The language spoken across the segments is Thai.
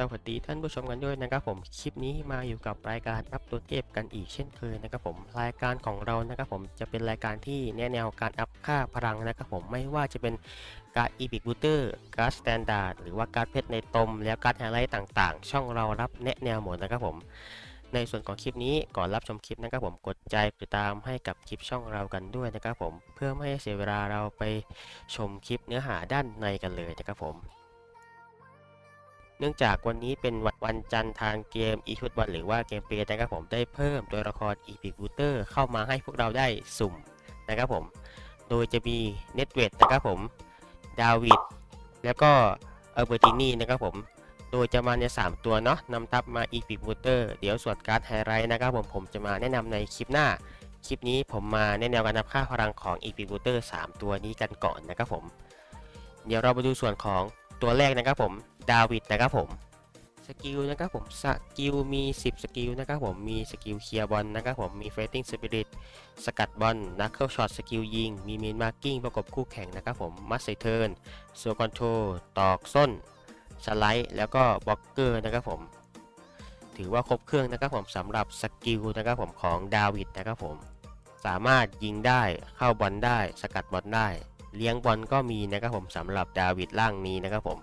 สวัสดีท่านผู้ชมกันด้วยนะครับผมคลิปนี้มาอยู่กับรายการอัพตัวเทพกันอีกเช่นเคยนะครับผมรายการของเรานะครับผมจะเป็นรายการที่แนะแนวการอัพค่าพลังนะครับผมไม่ว่าจะเป็นการอีพิกบูเตอร์การ์ดสแตนดาร์ดหรือว่าการเพชรในตม แล้วการไฮไลท์ต่างๆ ช่องเรารับแนะแนวหมดนะครับผมในส่วนของคลิปนี้ก่อนรับชมคลิปนะครับผมกดใจติดตามให้กับคลิปช่องเรากันด้วยนะครับผมเพื่อไม่ให้เสียเวลาเราไปชมคลิปเนื้อหาด้านในกันเลยนะครับผม เนื่องจากวันนี้เป็นวันวันจันทร์ทางเกม e ฟุตบอลหรือว่าเกมเพลย์นะครับผมได้เพิ่มตัวละคร e p i c b o o t e r เข้ามาให้พวกเราได้สุ่มนะครับผม โดยจะมีเน็ตเวทนะครับผม ดาวิด แล้วก็เอเบอร์ตินีนะครับผม โดยจะมาใน 3 ตัวเนาะนำทัพมา e p i c b o o t e r เดี๋ยวส่วนการ์ดไฮไลท์นะครับผมผมจะมาแนะนำในคลิปหน้า คลิปนี้ผมมาแนะแนวการนับค่าพลังของ e p i c b o o t e r 3 ตัวนี้กันก่อนนะครับผม เดี๋ยวเรามาดูส่วนของตัวแรกนะครับผม ดาวิดนะครับผมสกิลนะครับผมสกิลมี 10 สกิลนะครับผมมีสกิลเคลียร์บอลนะครับผมมี Fighting Spirit สกัดบอลนักเคิลช็อตสกิลยิง มีมินมาร์กิ้งประกบคู่แข่งนะครับผมมัสไซเทิร์นโซคอนโทรตอกส้น สไลด์ แล้วก็บล็อกเกอร์นะครับผม ถือว่าครบเครื่องนะครับผมสำหรับสกิลนะครับผมของดาวิดนะครับผมสามารถยิงได้เข้าบอลได้ สกัดบอลได้ เลี้ยงบอลก็มีนะครับผมสำหรับดาวิดล่างนี้นะครับผม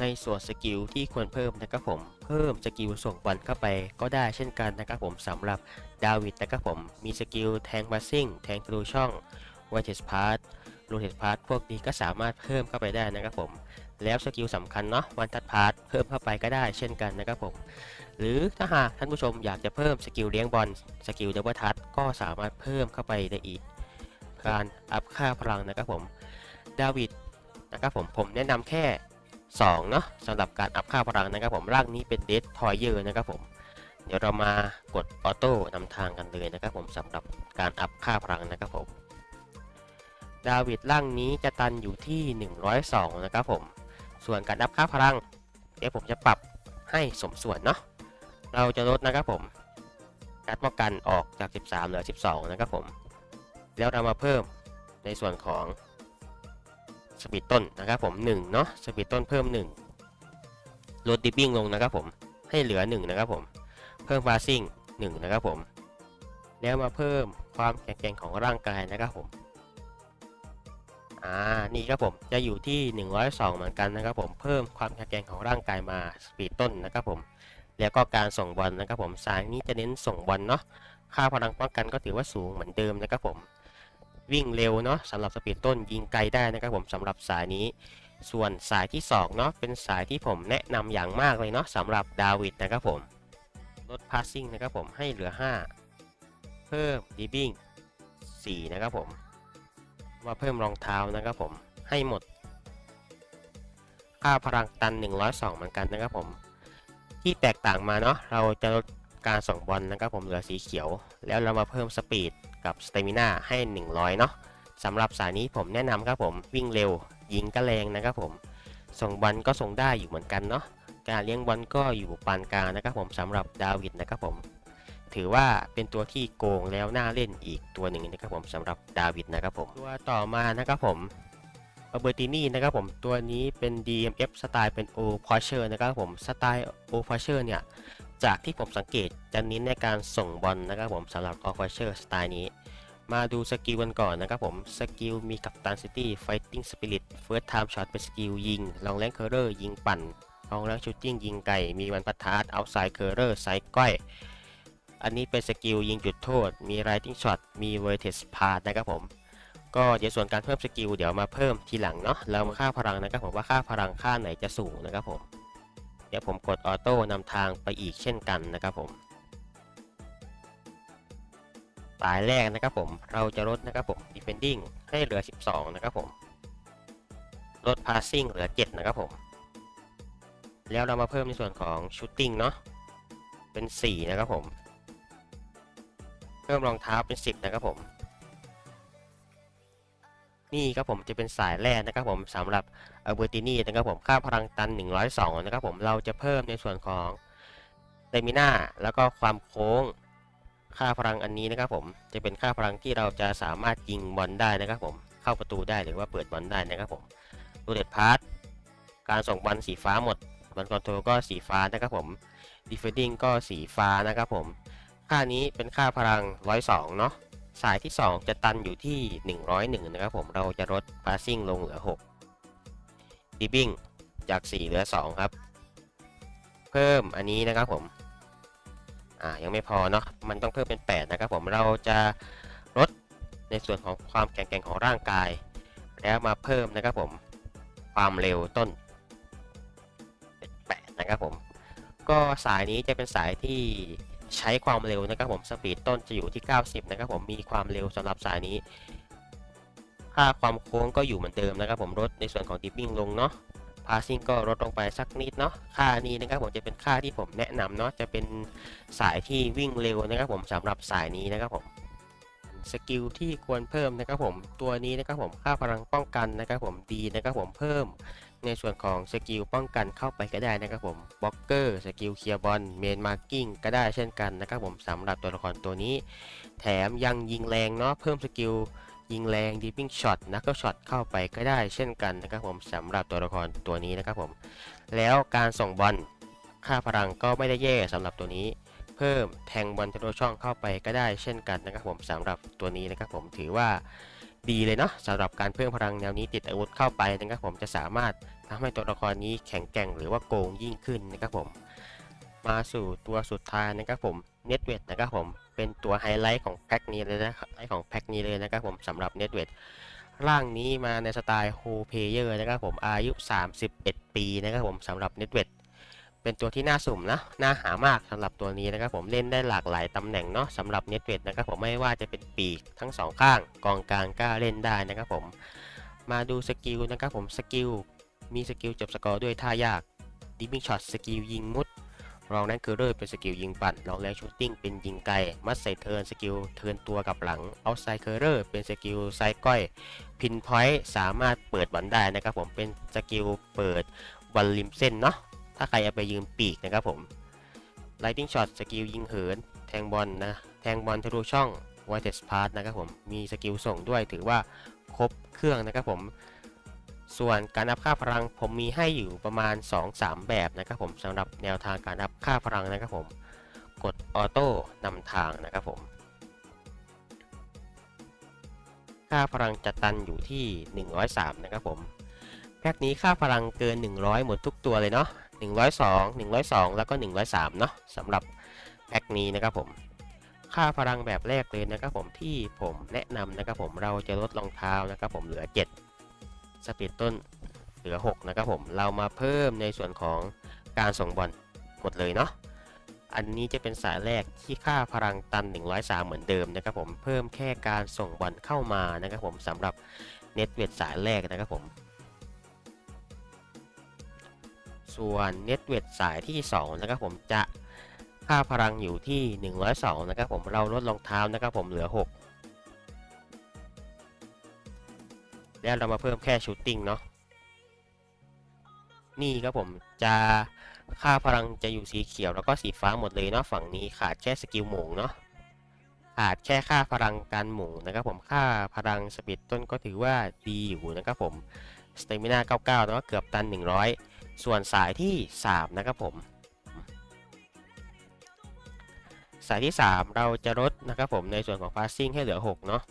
ในส่วนสกิลที่ควรเพิ่มนะครับผม เพิ่มสกิลส่งบอลเข้าไปก็ได้เช่นกันนะครับผมสำหรับดาวิดนะครับผม มีสกิลแทงบาซิ่ง แทงทะลุช่องว i เทสพาร์ตโรเทสพาร์ตพวกนี้ก็สามารถเพิ่มเข้าไปได้นะครับผม แล้วสกิลสำคัญเนาะวันทัดพาร์ตเพิ่มเข้าไปก็ได้เช่นกันนะครับผม หรือถ้าหากท่านผู้ชมอยากจะเพิ่มสกิลเลี้ยงบอลสกิลดับเบิลทัดก็สามารถเพิ่มเข้าไปได้อีก การอัพค่าพลังนะครับผมดาวิดนะครับผมผมแนะนำแค่ 2เนาะสำหรับการอัพค่าพลังนะครับผมร่างนี้เป็นเดสทอยเยอร์นะครับผมเดี๋ยวเรามากดออโต้นำทางกันเลยนะครับผมสำหรับการอัพค่าพลังนะครับผมดาวิดร่างนี้จะตันอยู่ที่ 102 นะครับผม ส่วนการอัพค่าพลัง เดี๋ยวผมจะปรับให้สมส่วนเนาะ เราจะลดนะครับผม การป้องกันออกจาก 13 เหลือ 12 นะครับผม แล้วเรามาเพิ่มในส่วนของ สปีดต้นนะครับผม1เนาะสปีดต้นเพิ่ม1ลดดิปปิ้งลงนะครับผมให้เหลือ1นะครับผมเพิ่มฟาซิ่ง1นะครับผมแล้วมาเพิ่มความแข็งแกร่งของร่างกายนะครับผมอ่านี่ครับผมจะอยู่ที่ 102 เหมือนกันนะครับผมเพิ่มความแข็งแกร่งของร่างกายมาสปีดต้นนะครับผมแล้วก็การส่งบอลนะครับผมสายนี้จะเน้นส่งบอลเนาะค่าพลังป้องกันก็ถือว่าสูงเหมือนเดิมนะครับผม วิ่งเร็วเนาะสำหรับสปีดต้นยิงไกลได้นะครับผมสำหรับสายนี้ ส่วนสายที่2เนาะเป็นสายที่ผมแนะนำอย่างมากเลยเนาะสำหรับดาวิดนะครับผมลดพาสซิ่งนะครับผมให้เหลือ 5 เพิ่มดีบิ้ง4นะครับผมมาเพิ่มรองเท้านะครับผมให้หมด ค่าพลังตัน 102 เหมือนกันนะครับผม ที่แตกต่างมาเนาะเราจะลดการส่งบอลนะครับผมเหลือสีเขียว แล้วเรามาเพิ่มสปีด กับสเตมิน่าให้ 100 เนาะสำหรับสายนี้ผมแนะนำครับผมวิ่งเร็ว ยิงก็แรงนะครับผม ส่งบอลก็ส่งได้อยู่เหมือนกันเนาะการเลี้ยงบอลก็อยู่ปานกลางนะครับผมสำหรับดาวิดนะครับผม ถือว่าเป็นตัวที่โกงแล้วน่าเล่นอีกตัวหนึ่งนะครับผมสำหรับดาวิดนะครับผมตัวต่อมานะครับผมเบอร์ตินี่นะครับผมตัวนี้เป็น DMF สไตล์เป็น O p o r t u r e นะครับผมสไตล์ O p o r t u r e เนี่ย จากที่ผมสังเกตจะเน้นในการส่งบอลนะครับผมสำหรับออฟเฟอร์สไตล์นี้ มาดูสกิลกันก่อนนะครับผม สกิลมีกับตันซิตี้ไฟติ้งสปิริตเฟิร์สไทม์ช็อตเป็นสกิลยิง ลองแรงเคอร์เรอร์ยิงปั่นลองแรงชูตติ้งยิงไก่ มีวันพัทาร์เอาไซเคอร์เรอร์ไซก้อย อันนี้เป็นสกิลยิงจุดโทษ มีไรติ้งช็อตมีเวอร์เทสพาร์นะครับผมก็เดี๋ยวส่วนการเพิ่มสกิลเดี๋ยวมาเพิ่มทีหลังเนาะเรามาค่าพลังนะครับผมว่าค่าพลังค่าไหนจะสูงนะครับผม เดี๋ยวผมกดออโต้นำทางไปอีกเช่นกันนะครับผม สายแรกนะครับผม เราจะลดนะครับผม defending ให้เหลือ 12 นะครับผม ลด passing เหลือ 7 นะครับผม แล้วเรามาเพิ่มในส่วนของ shooting เนาะ เป็น 4 นะครับผม เพิ่มรองเท้าเป็น 10 นะครับผม นี่ครับผมจะเป็นสายแรกนะครับผมสำหรับเอเบอร์ตินี่นะครับผมค่าพลังตัน 102 นะครับผมเราจะเพิ่มในส่วนของเตมิน่าแล้วก็ความโค้งค่าพลังอันนี้นะครับผมจะเป็นค่าพลังที่เราจะสามารถยิงบอลได้นะครับผมเข้าประตูได้หรือว่าเปิดบอลได้นะครับผมรูเดตพาร์ทการส่งบอลสีฟ้าหมดบอลคอนโทรลก็สีฟ้านะครับผม defending ก็สีฟ้านะครับผมค่านี้เป็นค่าพลัง 102 เนาะ สายที่ 2 จะตันอยู่ที่ 101 นะครับผมเราจะลด passing ลงเหลือ 6 dribbling จาก 4 เหลือ 2 ครับ เพิ่มอันนี้นะครับผมอ่ายังไม่พอเนาะมันต้องเพิ่มเป็น 8 นะครับผมเราจะลดในส่วนของความแข็งแกร่งของร่างกาย แล้วมาเพิ่มนะครับผมความเร็วต้นเป็น8นะครับผมก็สายนี้จะเป็นสายที่ ใช้ความเร็วนะครับผมสปีดต้นจะอยู่ที่ 90 นะครับผมมีความเร็วสำหรับสายนี้ค่าความโค้งก็อยู่เหมือนเดิมนะครับผมลดในส่วนของดิปปิ้งลงเนาะพา s ซิ่งก็ลดลงไปสักนิดเนาะค่านี้นะครับผมจะเป็นค่าที่ผมแนะนำเนาะจะเป็นสายที่วิ่งเร็วนะครับผมสำหรับสายนี้นะครับผมสกิลที่ควรเพิ่มนะครับผมตัวนี้นะครับผมค่าพลังป้องกันนะครับผมดีนะครับผมเพิ่ม ในส่วนของสกิลป้องกันเข้าไปก็ได้นะครับผมบล็อกเกอร์สกิลเคลียร์บอลเมนมาร์กิ้งก็ได้เช่นกันนะครับผมสำหรับตัวละครตัวนี้ แถมยังยิงแรงเนาะเพิ่มสกิลยิงแรงดิปปิ้งช็อตนักก็ช็อตเข้าไปก็ได้เช่นกันนะครับผมสำหรับตัวละครตัวนี้นะครับผมแล้วการส่งบอลค่าพลังก็ไม่ได้แย่สำหรับตัวนี้ เพิ่มแทงบอลทะลุช่องเข้าไปก็ได้เช่นกันนะครับผมสำหรับตัวนี้นะครับผมถือว่า ดีเลยเนาะสำหรับการเพิ่มพลังแนวนี้ติดอาวุธเข้าไปนะครับผมจะสามารถทำให้ตัวละครนี้แข็งแกร่งหรือว่าโกงยิ่งขึ้นนะครับผม มาสู่ตัวสุดท้ายนะครับผมเน็ตเวทนะครับผมเป็นตัวไฮไลท์ของแพ็คนี้เลยนะครับไลท์ของแพ็คนี้เลยนะครับผมสำหรับเน็ตเวทร่างนี้มาในสไตล์โฮเพเยอร์นะครับผมอายุ 31 ปีนะครับผมสำหรับเน็ตเวท เป็นตัวที่น่าสุ่มนะน่าหามากสำหรับตัวนี้นะครับผมเล่นได้หลากหลายตำแหน่งเนาะสำหรับเน็ตเวทนะครับผมไม่ว่าจะเป็นปีกทั้งสองข้างกองกลางก็เล่นได้นะครับผมมาดูสกิลนะครับผมสกิลมีสกิลจบสกอร์ด้วยท่ายากดิฟ p ิ n งช็อตสกิลยิงมุดรองนั้นคือเรอร์เป็นสกิลยิงปั่นรองแรงชูตติ้งเป็นยิงไกล มัดใส่เทิร์นสกิลเทิร์นตัวกับหลังเอาไซเคอร์เรอร์เป็นสกิลไซก้อย พินพอยต์สามารถเปิดบอลได้นะครับผมเป็นสกิลเปิดบอลริมเส้นเนาะ ถ้าใครเอาไปยืมปีกนะครับผมไลติงช็อตสกิลยิงเหิน แทงบอลนะ แทงบอลทะลุช่องไวเทสพาร์นะครับผม มีสกิลส่งด้วยถือว่าครบเครื่องนะครับผม ส่วนการอัพค่าพลังผมมีให้อยู่ประมาณ 2-3 แบบนะครับผมสำหรับแนวทางการอัพค่าพลังนะครับผม กดออโต้นำทางนะครับผม ค่าพลังจะตันอยู่ที่ 103 นะครับผมแพ็กนี้ค่าพลังเกิน 100 หมดทุกตัวเลยเนาะ 102 102 แล้วก็ 103 เนาะสำหรับแพ็กนี้นะครับผม ค่าพลังแบบแรกเลยนะครับผมที่ผมแนะนำนะครับผมเราจะลดรองเท้านะครับผมเหลือ 7 สปีดต้นเหลือ 6 นะครับผมเรามาเพิ่มในส่วนของการส่งบอลหมดเลยเนาะอันนี้จะเป็นสายแรกที่ค่าพลังตัน 103 เหมือนเดิมนะครับผมเพิ่มแค่การส่งบอลเข้ามานะครับผมสำหรับเน็ตเวทสายแรกนะครับผม ส่วนเน็ตเวทสายที่2นะครับผมจะค่าพลังอยู่ที่ 102นะครับผมเราลดรองเท้านะครับผมเหลือ 6 แล้วเรามาเพิ่มแค่ชูตติ้งเนาะนี่ครับผมจะค่าพลังจะอยู่สีเขียวแล้วก็สีฟ้าหมดเลยเนาะฝั่งนี้ขาดแค่สกิลหมูเนาะขาดแค่ค่าพลังการหมูนะครับผมค่าพลังสปีดต้นก็ถือว่าดีอยู่นะครับผมสเตมินา99เนาะเกือบตัน 100 ส่วนสายที่ 3 นะครับผม สายที่ 3 เราจะลดนะครับผมในส่วนของ passing ให้เหลือ 6 เนาะ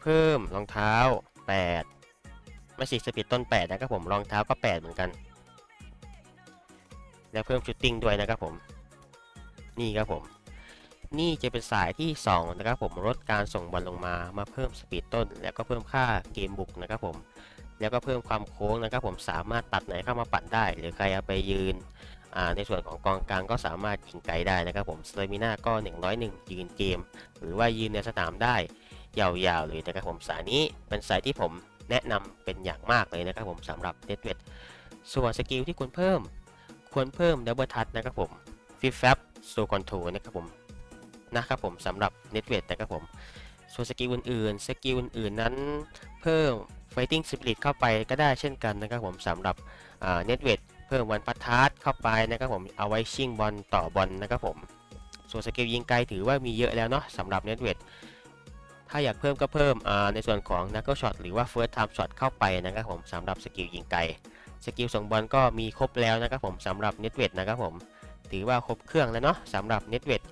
เพิ่มรองเท้า 8 ไม่สิสปีดต้น 8 นะครับผมรองเท้าก็ 8 เหมือนกัน แล้วเพิ่มชูตติ้งด้วยนะครับผม นี่ครับผม นี่จะเป็นสายที่ 2 นะครับผมลดการส่งบอลลงมามาเพิ่มสปีดต้น แล้วก็เพิ่มค่าเกมบุกนะครับผม แล้วก็เพิ่มความโค้งนะครับ ผมสามารถตัดไหนเข้ามาปั่นได้ หรือใครเอาไปยืนในส่วนของกองกลางก็สามารถยิงไกลได้นะครับ ผมสเตมิน่าก็ 101 ยืนเกม หรือว่ายืนในสนามได้ยาวๆเลยนะครับผมสายนี้เป็นสายที่ผมแนะนำเป็นอย่างมากเลยนะครับผมสำหรับเดดเวทส่วนสกิลที่ควรเพิ่ม ควรเพิ่มดับเบิลทัชนะครับผมฟิฟแฟบโซคอนโทนะครับผมนะครับผมสำหรับเน็ตเวทนะครับผมส่วนสกิลอื่นๆสกิลอื่นๆนั้นเพิ่ม Fighting Spirit เข้าไปก็ได้เช่นกันนะครับผมสำหรับเน็ตเวทเพิ่มวันพัทาร์เข้าไปนะครับผมเอาไว้ชิงบอลต่อบอลนะครับผมส่วนสกิลยิงไกลถือว่ามีเยอะแล้วเนาะสำหรับเน็ตเวทถ้าอยากเพิ่มก็เพิ่มในส่วนของ Knuckle Shot หรือว่า First Time Shot เข้าไปนะครับผมสำหรับสกิลยิงไกลสกิลส่งบอลก็มีครบแล้วนะครับผมสำหรับเน็ตเวทนะครับผมถือว่าครบเครื่องแล้วเนาะสำหรับเน็ตเวท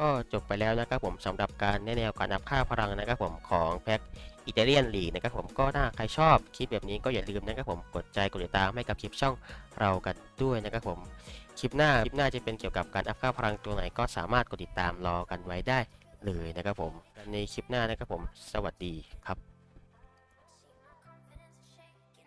ก็จบไปแล้วนะครับผมสำหรับการแนแนวการอัพค่าพลังนะครับผมของแพ็กอิตาเลียนลีนะครับผมก็ถ้าใครชอบคลิปแบบนี้ก็อย่าลืมนะครับผมกดใจกดติดตามให้กับคลิปช่องเรากันด้วยนะครับผมคลิปหน้าคลิปหน้าจะเป็นเกี่ยวกับการอัพค่าพลังตัวไหนก็สามารถกดติดตามรอกันไว้ได้เลยนะครับผมในคลิปหน้านะครับผม สวัสดีครับ